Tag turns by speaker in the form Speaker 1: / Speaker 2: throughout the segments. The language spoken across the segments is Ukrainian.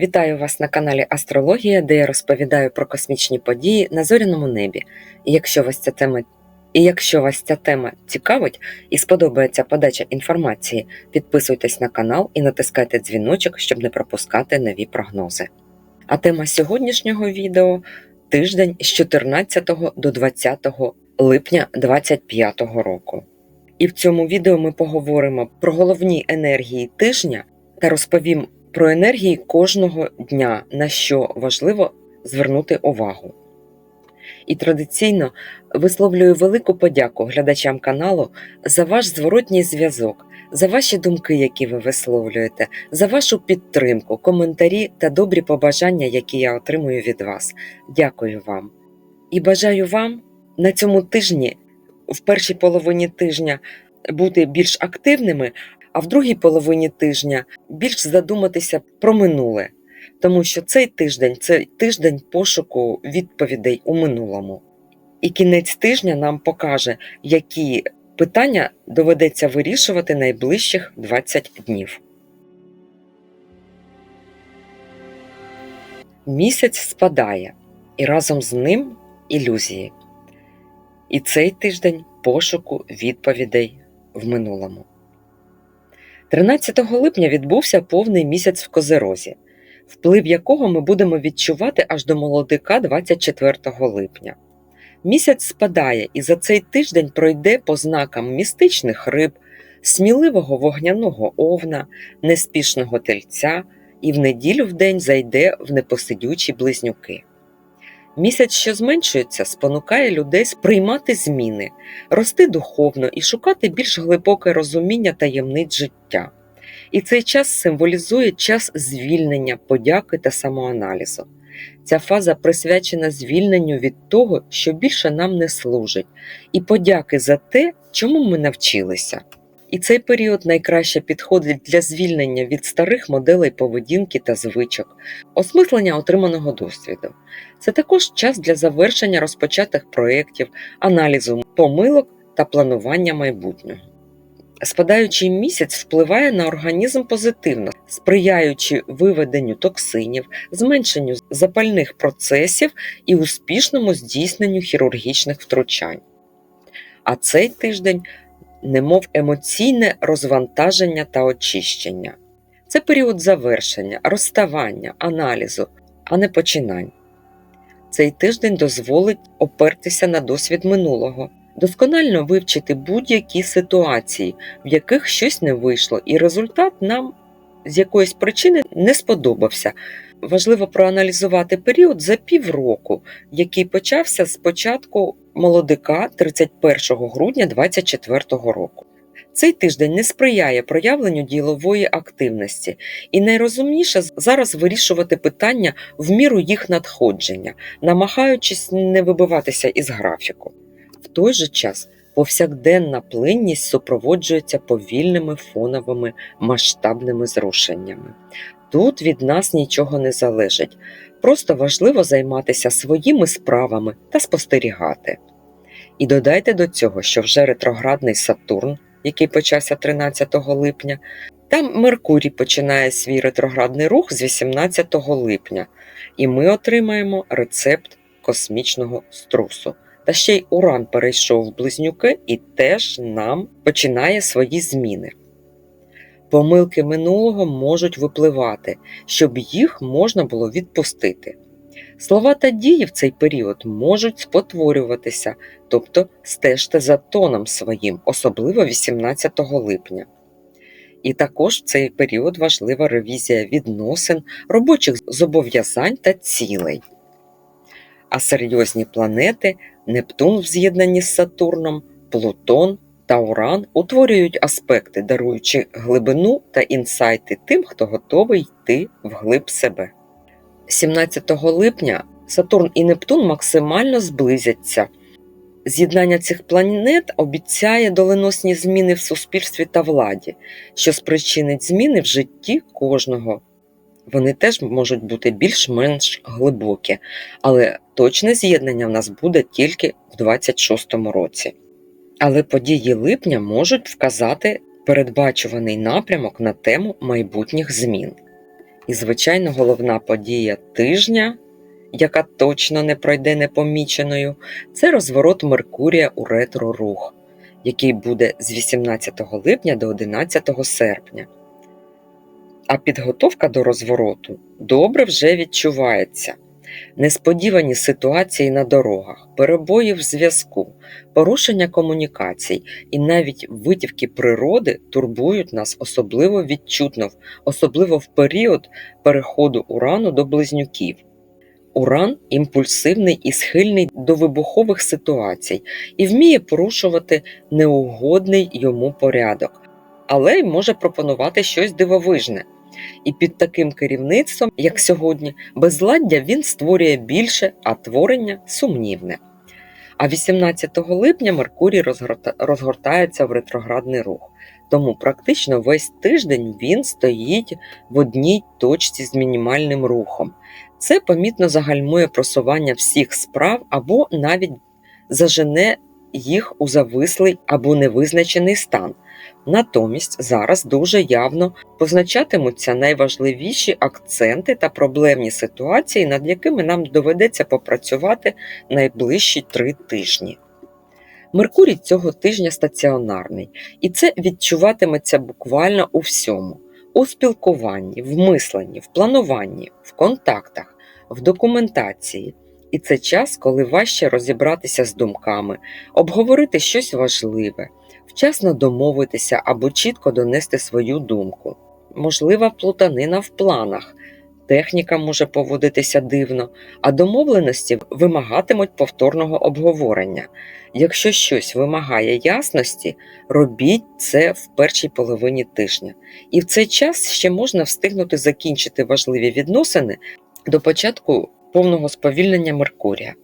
Speaker 1: Вітаю вас на каналі Астрологія, де я розповідаю про космічні події на зоряному небі. І якщо вас ця тема і якщо вас ця тема цікавить і сподобається подача інформації, підписуйтесь на канал і натискайте дзвіночок, щоб не пропускати нові прогнози. А тема сьогоднішнього відео тиждень з 14 до 20 липня 2025 року. І в цьому відео ми поговоримо про головні енергії тижня та розповім про енергії кожного дня, на що важливо звернути увагу. І традиційно висловлюю велику подяку глядачам каналу за ваш зворотній зв'язок, за ваші думки, які ви висловлюєте, за вашу підтримку, коментарі та добрі побажання, які я отримую від вас. Дякую вам. І бажаю вам на цьому тижні, в першій половині тижня, бути більш активними, а в другій половині тижня більш задуматися про минуле, тому що цей тиждень це тиждень пошуку відповідей у минулому. І кінець тижня нам покаже, які питання доведеться вирішувати найближчих 20 днів. Місяць спадає, і разом з ним ілюзії. І цей тиждень пошуку відповідей в минулому. 13 липня відбувся повний місяць в Козерозі, вплив якого ми будемо відчувати аж до молодика 24 липня. Місяць спадає і за цей тиждень пройде по знакам містичних риб, сміливого вогняного овна, неспішного тельця і в неділю в день зайде в непосидючі близнюки. Місяць, що зменшується, спонукає людей сприймати зміни, рости духовно і шукати більш глибоке розуміння таємниць життя. І цей час символізує час звільнення, подяки та самоаналізу. Ця фаза присвячена звільненню від того, що більше нам не служить, і подяки за те, чому ми навчилися. І цей період найкраще підходить для звільнення від старих моделей поведінки та звичок, осмислення отриманого досвіду. Це також час для завершення розпочатих проєктів, аналізу помилок та планування майбутнього. Спадаючий місяць впливає на організм позитивно, сприяючи виведенню токсинів, зменшенню запальних процесів і успішному здійсненню хірургічних втручань. А цей тиждень немов емоційне розвантаження та очищення. Це період завершення, розставання, аналізу, а не починань. Цей тиждень дозволить опертися на досвід минулого, досконально вивчити будь-які ситуації, в яких щось не вийшло, і результат нам з якоїсь причини не сподобався. Важливо проаналізувати період за півроку, який почався з початку молодика 31 грудня 2024 року. Цей тиждень не сприяє проявленню ділової активності, і найрозумніше зараз вирішувати питання в міру їх надходження, намагаючись не вибиватися із графіку. В той же час повсякденна плинність супроводжується повільними фоновими масштабними зрушеннями. Тут від нас нічого не залежить, просто важливо займатися своїми справами та спостерігати. І додайте до цього, що вже ретроградний Сатурн, який почався 13 липня, там Меркурій починає свій ретроградний рух з 18 липня, і ми отримаємо рецепт космічного струсу. Та ще й Уран перейшов в близнюки і теж нам починає свої зміни. Помилки минулого можуть випливати, щоб їх можна було відпустити. Слова та дії в цей період можуть спотворюватися, тобто стежте за тоном своїм, особливо 18 липня. І також в цей період важлива ревізія відносин, робочих зобов'язань та цілей. А серйозні планети Нептун в з'єднанні з Сатурном, Плутон та Уран утворюють аспекти, даруючи глибину та інсайти тим, хто готовий йти вглиб себе. 17 липня Сатурн і Нептун максимально зблизяться. З'єднання цих планет обіцяє доленосні зміни в суспільстві та владі, що спричинить зміни в житті кожного. Вони теж можуть бути більш-менш глибокі, але точне з'єднання в нас буде тільки в 26-му році. Але події липня можуть вказати передбачуваний напрямок на тему майбутніх змін. І, звичайно, головна подія тижня, яка точно не пройде непоміченою, це розворот Меркурія у ретро-рух, який буде з 18 липня до 11 серпня. А підготовка до розвороту добре вже відчувається. Несподівані ситуації на дорогах, перебої в зв'язку, порушення комунікацій і навіть витівки природи турбують нас особливо відчутно, особливо в період переходу урану до близнюків. Уран імпульсивний і схильний до вибухових ситуацій і вміє порушувати неугодний йому порядок, але й може пропонувати щось дивовижне. І під таким керівництвом, як сьогодні, безладдя він створює більше, а творення сумнівне. А 18 липня Меркурій розгортається в ретроградний рух, тому практично весь тиждень він стоїть в одній точці з мінімальним рухом. Це помітно загальмує просування всіх справ або навіть зажене їх у завислий або невизначений стан. Натомість зараз дуже явно позначатимуться найважливіші акценти та проблемні ситуації, над якими нам доведеться попрацювати найближчі три тижні. Меркурій цього тижня стаціонарний, і це відчуватиметься буквально у всьому: у спілкуванні, в мисленні, в плануванні, в контактах, в документації. І це час, коли важче розібратися з думками, обговорити щось важливе, вчасно домовитися або чітко донести свою думку. Можлива плутанина в планах, техніка може поводитися дивно, а домовленості вимагатимуть повторного обговорення. Якщо щось вимагає ясності, робіть це в першій половині тижня. І в цей час ще можна встигнути закінчити важливі відносини до початку повного сповільнення Меркурія.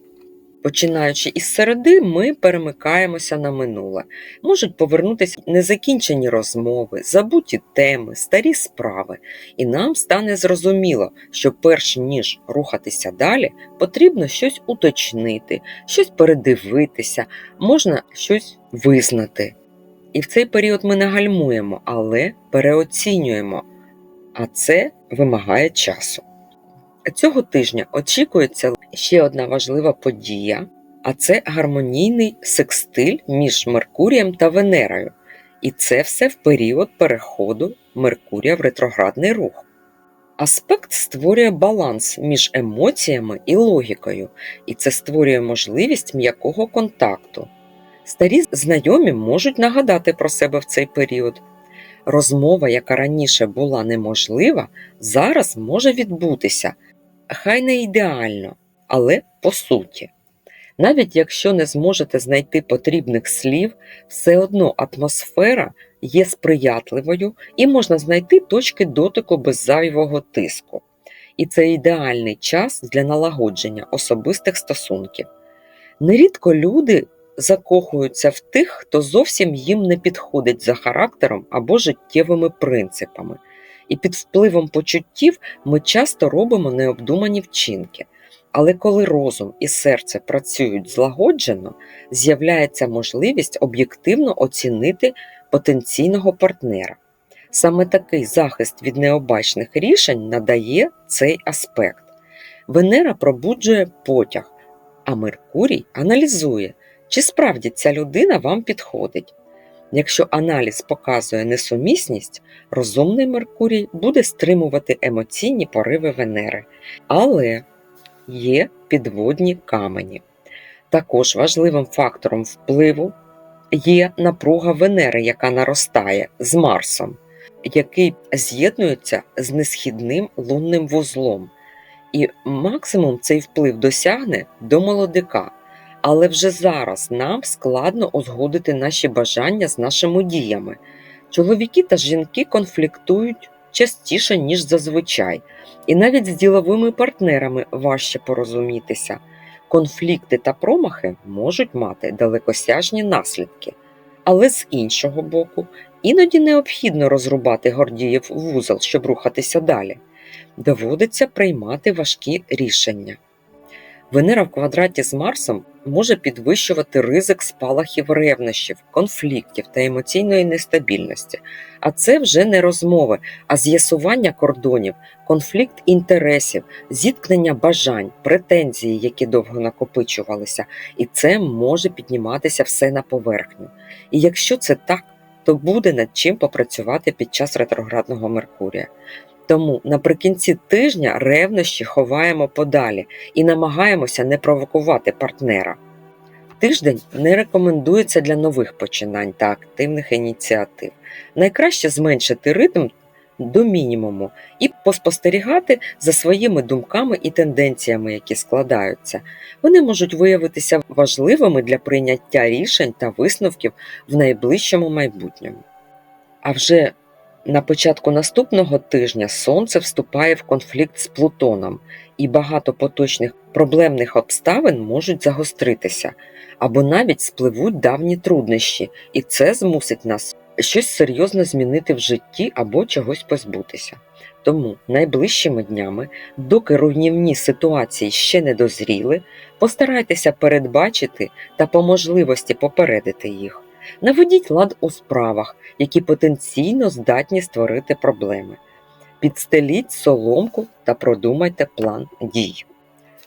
Speaker 1: Починаючи із середи, ми перемикаємося на минуле. Можуть повернутися незакінчені розмови, забуті теми, старі справи, і нам стане зрозуміло, що перш ніж рухатися далі, потрібно щось уточнити, щось передивитися, можна щось визнати. І в цей період ми не гальмуємо, але переоцінюємо, а це вимагає часу. Цього тижня очікується ще одна важлива подія, а це гармонійний секстиль між Меркурієм та Венерою. І це все в період переходу Меркурія в ретроградний рух. Аспект створює баланс між емоціями і логікою, і це створює можливість м'якого контакту. Старі знайомі можуть нагадати про себе в цей період. Розмова, яка раніше була неможлива, зараз може відбутися, хай не ідеально, але по суті. Навіть якщо не зможете знайти потрібних слів, все одно атмосфера є сприятливою і можна знайти точки дотику без зайвого тиску. І це ідеальний час для налагодження особистих стосунків. Нерідко люди закохуються в тих, хто зовсім їм не підходить за характером або життєвими принципами. І під впливом почуттів ми часто робимо необдумані вчинки. Але коли розум і серце працюють злагоджено, з'являється можливість об'єктивно оцінити потенційного партнера. Саме такий захист від необачних рішень надає цей аспект. Венера пробуджує потяг, а Меркурій аналізує, чи справді ця людина вам підходить. Якщо аналіз показує несумісність, розумний Меркурій буде стримувати емоційні пориви Венери. Але є підводні камені. Також важливим фактором впливу є напруга Венери, яка наростає з Марсом, який з'єднується з несхідним лунним вузлом. І максимум цей вплив досягне до молодика. Але вже зараз нам складно узгодити наші бажання з нашими діями. Чоловіки та жінки конфліктують частіше, ніж зазвичай, і навіть з діловими партнерами важче порозумітися. Конфлікти та промахи можуть мати далекосяжні наслідки. Але з іншого боку, іноді необхідно розрубати гордіїв вузол, щоб рухатися далі. Доводиться приймати важкі рішення. Венера в квадраті з Марсом може підвищувати ризик спалахів ревнощів, конфліктів та емоційної нестабільності. А це вже не розмови, а з'ясування кордонів, конфлікт інтересів, зіткнення бажань, претензії, які довго накопичувалися, і це може підніматися все на поверхню. І якщо це так, то буде над чим попрацювати під час ретроградного Меркурія. Тому наприкінці тижня ревнощі ховаємо подалі і намагаємося не провокувати партнера. Тиждень не рекомендується для нових починань та активних ініціатив. Найкраще зменшити ритм до мінімуму і поспостерігати за своїми думками і тенденціями, які складаються. Вони можуть виявитися важливими для прийняття рішень та висновків в найближчому майбутньому. А вже на початку наступного тижня Сонце вступає в конфлікт з Плутоном, і багато поточних проблемних обставин можуть загостритися або навіть спливуть давні труднощі, і це змусить нас щось серйозно змінити в житті або чогось позбутися. Тому найближчими днями, доки руйнівні ситуації ще не дозріли, постарайтеся передбачити та по можливості попередити їх. Наведіть лад у справах, які потенційно здатні створити проблеми. Підстеліть соломку та продумайте план дій.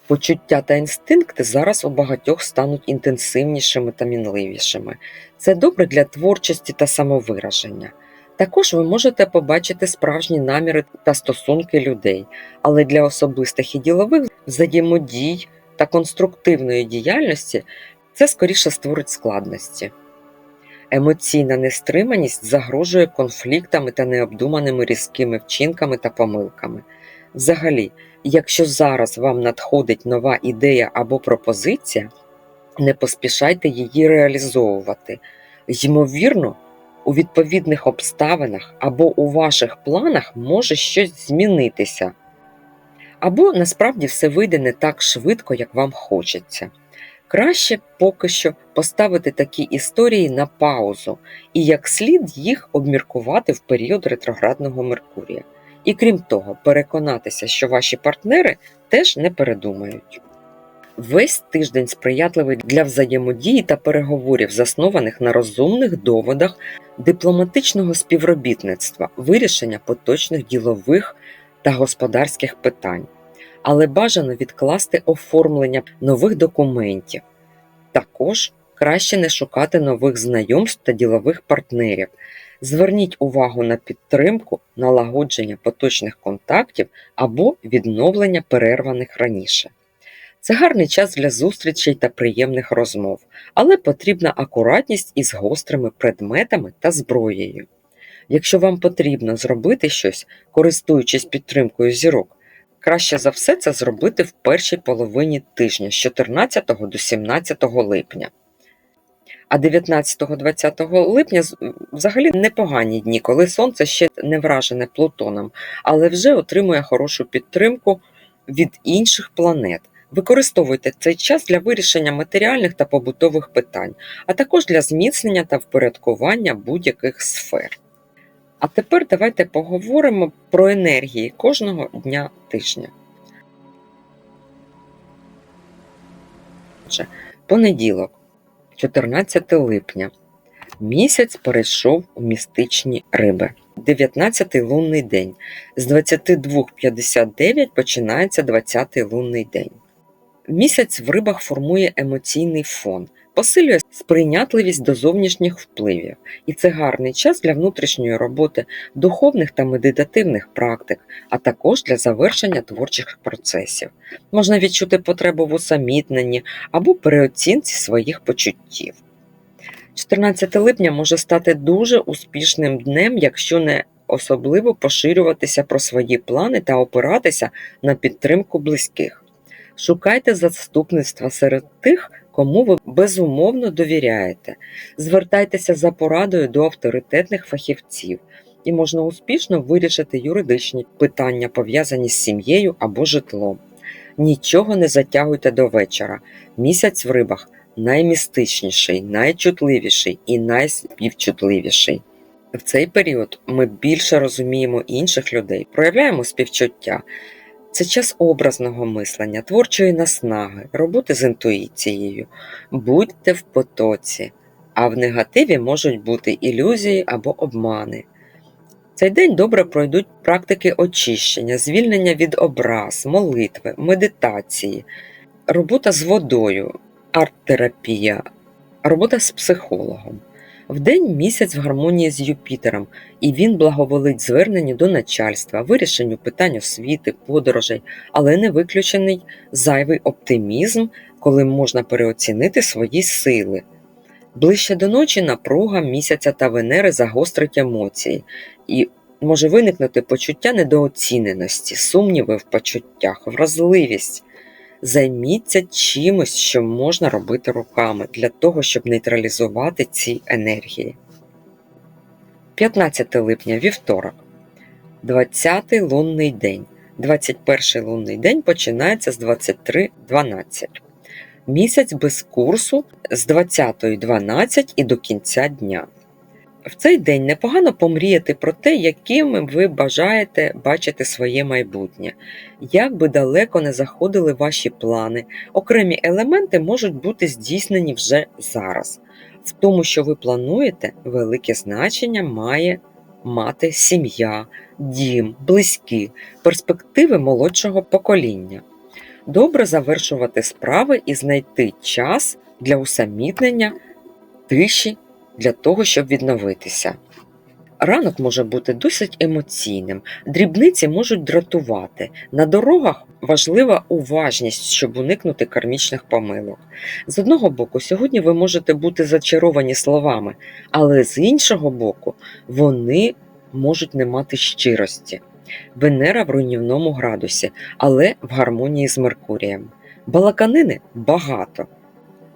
Speaker 1: Почуття та інстинкти зараз у багатьох стануть інтенсивнішими та мінливішими. Це добре для творчості та самовираження. Також ви можете побачити справжні наміри та стосунки людей, але для особистих і ділових взаємодій та конструктивної діяльності це скоріше створить складності. Емоційна нестриманість загрожує конфліктами та необдуманими різкими вчинками та помилками. Взагалі, якщо зараз вам надходить нова ідея або пропозиція, не поспішайте її реалізовувати. Ймовірно, у відповідних обставинах або у ваших планах може щось змінитися, або насправді все вийде не так швидко, як вам хочеться. Краще поки що поставити такі історії на паузу і як слід їх обміркувати в період ретроградного Меркурія. І крім того, переконатися, що ваші партнери теж не передумають. Весь тиждень сприятливий для взаємодії та переговорів, заснованих на розумних доводах дипломатичного співробітництва, вирішення поточних ділових та господарських питань але бажано відкласти оформлення нових документів. Також краще не шукати нових знайомств та ділових партнерів. Зверніть увагу на підтримку, налагодження поточних контактів або відновлення перерваних раніше. Це гарний час для зустрічей та приємних розмов, але потрібна акуратність із гострими предметами та зброєю. Якщо вам потрібно зробити щось, користуючись підтримкою зірок, Краще за все це зробити в першій половині тижня з 14 до 17 липня. А 19-20 липня взагалі непогані дні, коли сонце ще не вражене Плутоном, але вже отримує хорошу підтримку від інших планет. Використовуйте цей час для вирішення матеріальних та побутових питань, а також для зміцнення та впорядкування будь-яких сфер. А тепер давайте поговоримо про енергії кожного дня тижня. Понеділок, 14 липня. Місяць перейшов у містичні риби. 19-й лунний день. З 22.59 починається 20-й лунний день. Місяць в рибах формує емоційний фон, посилює сприйнятливість до зовнішніх впливів, і це гарний час для внутрішньої роботи, духовних та медитативних практик, а також для завершення творчих процесів. Можна відчути потребу в усамітненні або переоцінці своїх почуттів. 14 липня може стати дуже успішним днем, якщо не особливо поширюватися про свої плани та опиратися на підтримку близьких. Шукайте заступництва серед тих, кому ви безумовно довіряєте. Звертайтеся за порадою до авторитетних фахівців, і можна успішно вирішити юридичні питання, пов'язані з сім'єю або житлом. Нічого не затягуйте до вечора. Місяць в рибах наймістичніший, найчутливіший і найспівчутливіший. В цей період ми більше розуміємо інших людей, проявляємо співчуття. Це час образного мислення, творчої наснаги, роботи з інтуїцією. Будьте в потоці, а в негативі можуть бути ілюзії або обмани. Цей день добре пройдуть практики очищення, звільнення від образ, молитви, медитації, робота з водою, арт-терапія, робота з психологом. Вдень місяць в гармонії з Юпітером, і він благоволить зверненню до начальства, вирішенню питань освіти, подорожей, але не виключений зайвий оптимізм, коли можна переоцінити свої сили. Ближче до ночі напруга місяця та Венери загострить емоції, і може виникнути почуття недооціненості, сумніви в почуттях, вразливість. Займіться чимось, що можна робити руками для того, щоб нейтралізувати ці енергії. 15 липня вівторок. 20-й лунний день. 21 лунний день починається з 23.12. Місяць без курсу з 20.12 і до кінця дня. В цей день непогано помріяти про те, яким ви бажаєте бачити своє майбутнє. Як би далеко не заходили ваші плани, окремі елементи можуть бути здійснені вже зараз. В тому, що ви плануєте, велике значення має мати сім'я, дім, близькі, перспективи молодшого покоління. Добре завершувати справи і знайти час для усамітнення, тиші для того, щоб відновитися. Ранок може бути досить емоційним, дрібниці можуть дратувати. На дорогах важлива уважність, щоб уникнути кармічних помилок. З одного боку, сьогодні ви можете бути зачаровані словами, але з іншого боку, вони можуть не мати щирості. Венера в руйнівному градусі, але в гармонії з Меркурієм. Балаканини багато.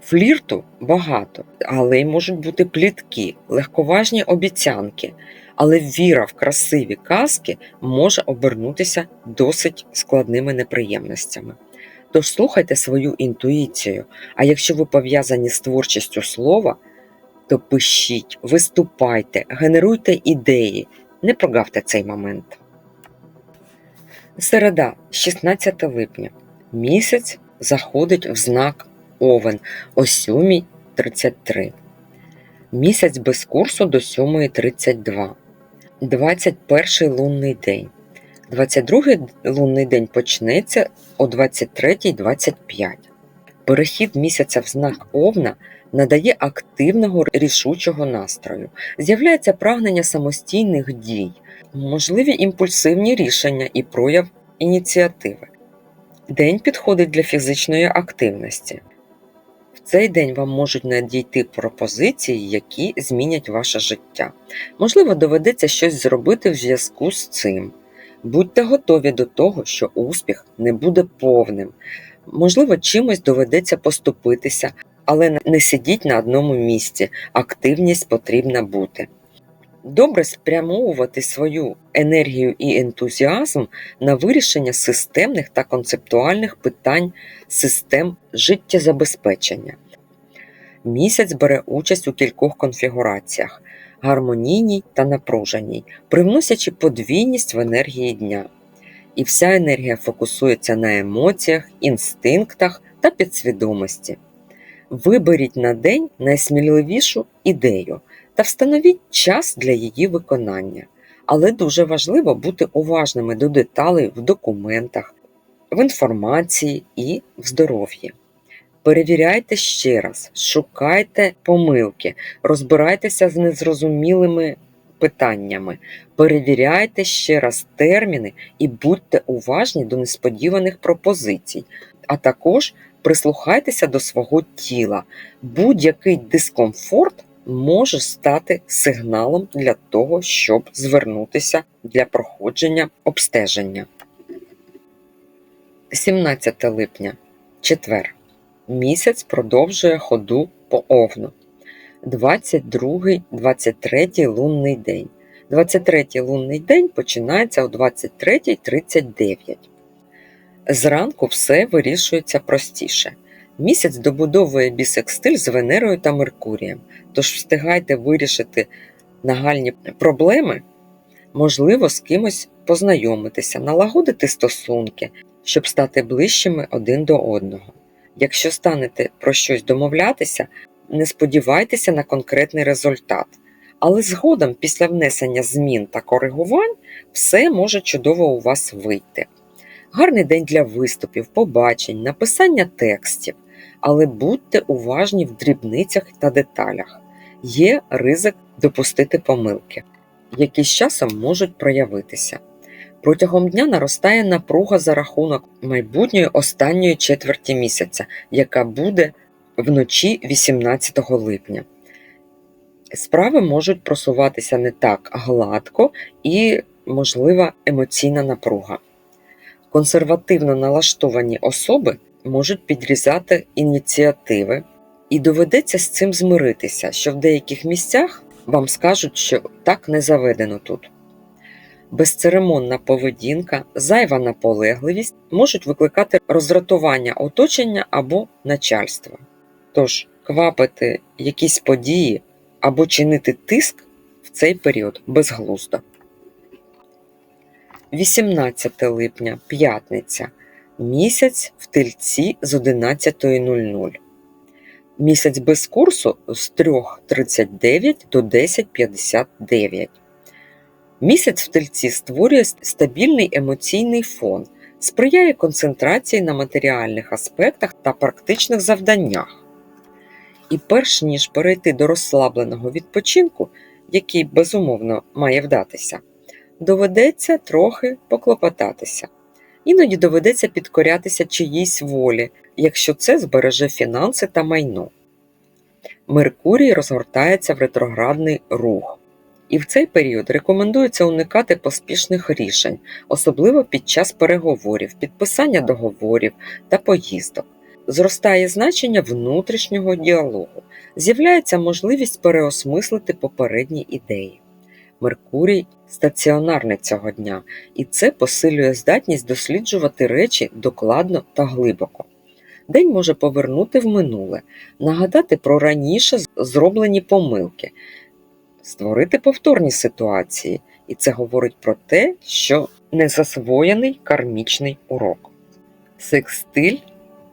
Speaker 1: Флірту багато, але й можуть бути плітки, легковажні обіцянки. Але віра в красиві казки може обернутися досить складними неприємностями. Тож слухайте свою інтуїцію, а якщо ви пов'язані з творчістю слова, то пишіть, виступайте, генеруйте ідеї, не прогавте цей момент. Середа, 16 липня. Місяць заходить в знак Овен о 7.33. Місяць без курсу до 7.32. 21 лунний день. 22 лунний день почнеться о 23.25. Перехід місяця в знак Овна надає активного рішучого настрою. З'являється прагнення самостійних дій, можливі імпульсивні рішення і прояв ініціативи. День підходить для фізичної активності. Цей день вам можуть надійти пропозиції, які змінять ваше життя. Можливо, доведеться щось зробити в зв'язку з цим. Будьте готові до того, що успіх не буде повним. Можливо, чимось доведеться поступитися, але не сидіть на одному місці. Активність потрібна бути. Добре спрямовувати свою енергію і ентузіазм на вирішення системних та концептуальних питань систем життєзабезпечення. Місяць бере участь у кількох конфігураціях гармонійній та напруженій, привносячи подвійність в енергії дня. І вся енергія фокусується на емоціях, інстинктах та підсвідомості. Виберіть на день найсміливішу ідею та встановіть час для її виконання. Але дуже важливо бути уважними до деталей в документах, в інформації і в здоров'ї. Перевіряйте ще раз, шукайте помилки, розбирайтеся з незрозумілими питаннями, перевіряйте ще раз терміни і будьте уважні до несподіваних пропозицій, а також прислухайтеся до свого тіла. Будь-який дискомфорт може стати сигналом для того, щоб звернутися для проходження обстеження. 17 липня, четвер. Місяць продовжує ходу по овну. 22-23 лунний день. 23 лунний день починається о 23.39. Зранку все вирішується простіше. Місяць добудовує бісекстиль з Венерою та Меркурієм, тож встигайте вирішити нагальні проблеми, можливо, з кимось познайомитися, налагодити стосунки. щоб стати ближчими один до одного. Якщо станете про щось домовлятися, не сподівайтеся на конкретний результат. Але згодом, після внесення змін та коригувань, все може чудово у вас вийти. Гарний день для виступів, побачень, написання текстів, але будьте уважні в дрібницях та деталях. Є ризик допустити помилки, які з часом можуть проявитися. Протягом дня наростає напруга за рахунок майбутньої останньої четверті місяця, яка буде вночі 18 липня. Справи можуть просуватися не так гладко і, можлива, емоційна напруга. Консервативно налаштовані особи можуть підрізати ініціативи, і доведеться з цим змиритися, що в деяких місцях вам скажуть, що так не заведено тут. Безцеремонна поведінка, зайва наполегливість можуть викликати роздратування оточення або начальства. Тож, квапити якісь події або чинити тиск в цей період безглуздо. 18 липня, п'ятниця. Місяць в тельці з 11.00. Місяць без курсу з 3.39 до 10.59. Місяць в тельці створює стабільний емоційний фон, сприяє концентрації на матеріальних аспектах та практичних завданнях. І перш ніж перейти до розслабленого відпочинку, який безумовно має вдатися, доведеться трохи поклопотатися. Іноді доведеться підкорятися чиїсь волі, якщо це збереже фінанси та майно. Меркурій розгортається в ретроградний рух. І в цей період рекомендується уникати поспішних рішень, особливо під час переговорів, підписання договорів та поїздок. Зростає значення внутрішнього діалогу, з'являється можливість переосмислити попередні ідеї. Меркурій стаціонарний цього дня, і це посилює здатність досліджувати речі докладно та глибоко. День може повернути в минуле, нагадати про раніше зроблені помилки, створити повторні ситуації, і це говорить про те, що незасвоєний кармічний урок. Секстиль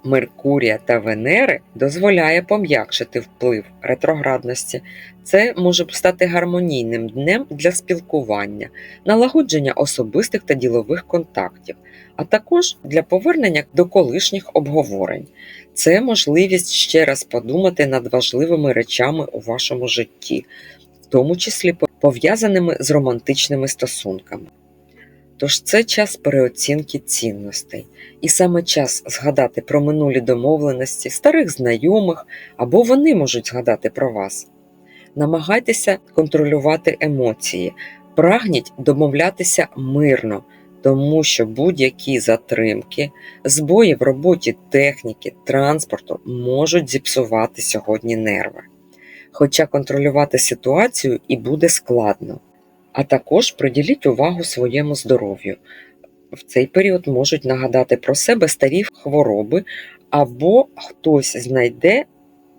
Speaker 1: Меркурія та Венери дозволяє пом'якшити вплив ретроградності. Це може стати гармонійним днем для спілкування, налагодження особистих та ділових контактів, а також для повернення до колишніх обговорень. Це можливість ще раз подумати над важливими речами у вашому житті, в тому числі пов'язаними з романтичними стосунками. Тож це час переоцінки цінностей, і саме час згадати про минулі домовленості старих знайомих або вони можуть згадати про вас. Намагайтеся контролювати емоції, прагніть домовлятися мирно, тому що будь-які затримки, збої в роботі техніки, транспорту можуть зіпсувати сьогодні нерви. Хоча контролювати ситуацію і буде складно. А також приділіть увагу своєму здоров'ю. В цей період можуть нагадати про себе старі хвороби або хтось знайде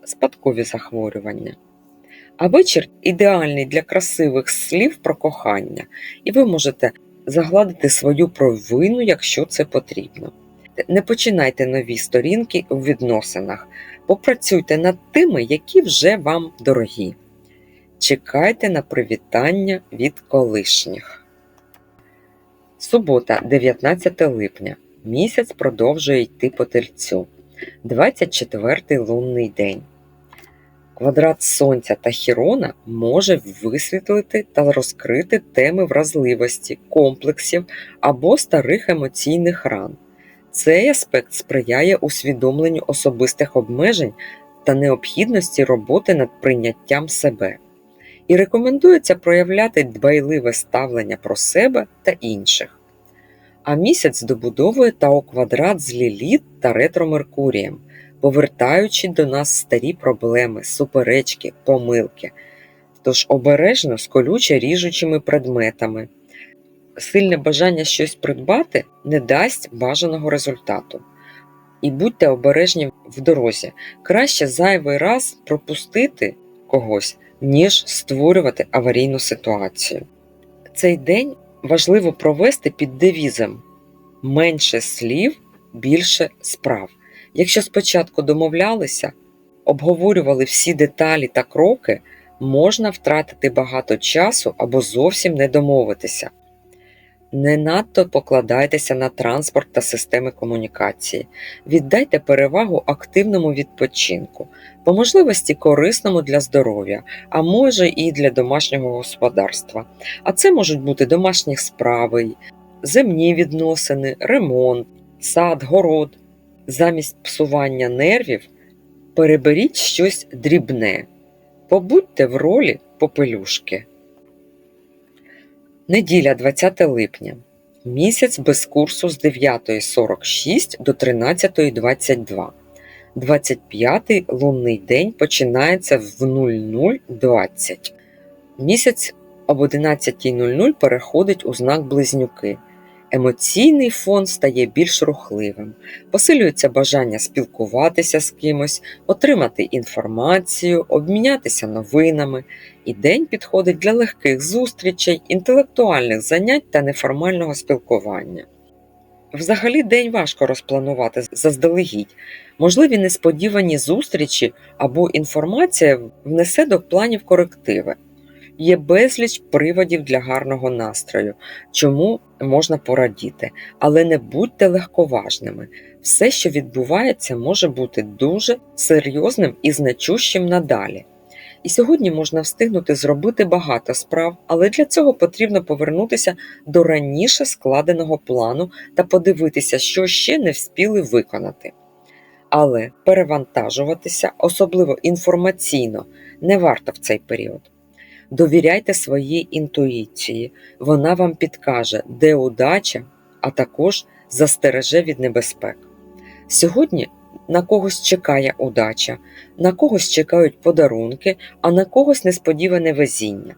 Speaker 1: спадкові захворювання. А вечір ідеальний для красивих слів про кохання, і ви можете загладити свою провину, якщо це потрібно. Не починайте нові сторінки у відносинах, попрацюйте над тими, які вже вам дорогі. Чекайте на привітання від колишніх. Субота, 19 липня. Місяць продовжує йти по тельцю. 24-й лунний день. Квадрат Сонця та Хірона може висвітлити та розкрити теми вразливості, комплексів або старих емоційних ран. Цей аспект сприяє усвідомленню особистих обмежень та необхідності роботи над прийняттям себе і рекомендується проявляти дбайливе ставлення про себе та інших. А місяць добудовує Тао квадрат з Ліліт та ретро Меркурієм, повертаючи до нас старі проблеми, суперечки, помилки, тож обережно з колюче ріжучими предметами. Сильне бажання щось придбати не дасть бажаного результату. І будьте обережні в дорозі. Краще зайвий раз пропустити когось, ніж створювати аварійну ситуацію. Цей день важливо провести під девізом менше слів, більше справ. Якщо спочатку домовлялися, обговорювали всі деталі та кроки, можна втратити багато часу або зовсім не домовитися. Не надто покладайтеся на транспорт та системи комунікації. Віддайте перевагу активному відпочинку, по можливості корисному для здоров'я, а може і для домашнього господарства. А це можуть бути домашні справи, земні відносини, ремонт, сад, город. Замість псування нервів переберіть щось дрібне. Побудьте в ролі попелюшки. Неділя 20 липня. Місяць без курсу з 9.46 до 13.22. 25-й лунний день починається в 00.20. Місяць об 11.00 переходить у знак близнюки. Емоційний фон стає більш рухливим, посилюється бажання спілкуватися з кимось, отримати інформацію, обмінятися новинами, і день підходить для легких зустрічей, інтелектуальних занять та неформального спілкування. Взагалі день важко розпланувати заздалегідь. Можливі несподівані зустрічі або інформація внесе до планів корективи. Є безліч приводів для гарного настрою, чому можна порадіти, але не будьте легковажними. Все, що відбувається, може бути дуже серйозним і значущим надалі. І сьогодні можна встигнути зробити багато справ, але для цього потрібно повернутися до раніше складеного плану та подивитися, що ще не вспіли виконати. Але перевантажуватися, особливо інформаційно, не варто в цей період. Довіряйте своїй інтуїції, вона вам підкаже, де удача, а також застереже від небезпек. Сьогодні на когось чекає удача, на когось чекають подарунки, а на когось несподіване везіння.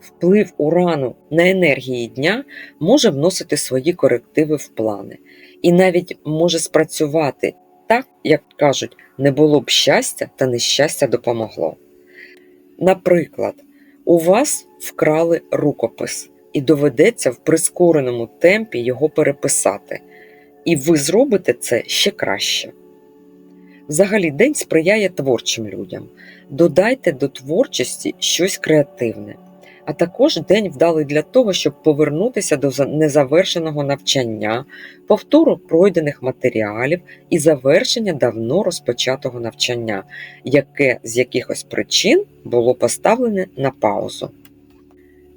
Speaker 1: Вплив урану на енергії дня може вносити свої корективи в плани, і навіть може спрацювати так, як кажуть, не було б щастя, та нещастя допомогло. Наприклад, у вас вкрали рукопис, і доведеться в прискореному темпі його переписати, і ви зробите це ще краще. Взагалі, день сприяє творчим людям. Додайте до творчості щось креативне, а також день вдалий для того, щоб повернутися до незавершеного навчання, повтору пройдених матеріалів і завершення давно розпочатого навчання, яке з якихось причин було поставлене на паузу.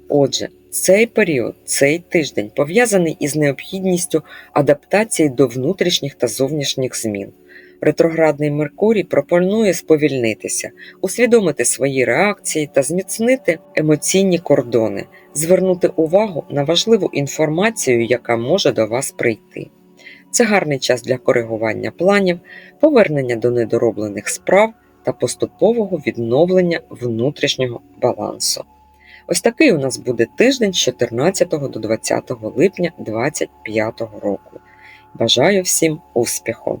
Speaker 1: Отже, цей період, цей тиждень пов'язаний із необхідністю адаптації до внутрішніх та зовнішніх змін. Ретроградний Меркурій пропонує сповільнитися, усвідомити свої реакції та зміцнити емоційні кордони, звернути увагу на важливу інформацію, яка може до вас прийти. Це гарний час для коригування планів, повернення до недороблених справ та поступового відновлення внутрішнього балансу. Ось такий у нас буде тиждень з 14 до 20 липня 2025 року. Бажаю всім успіху!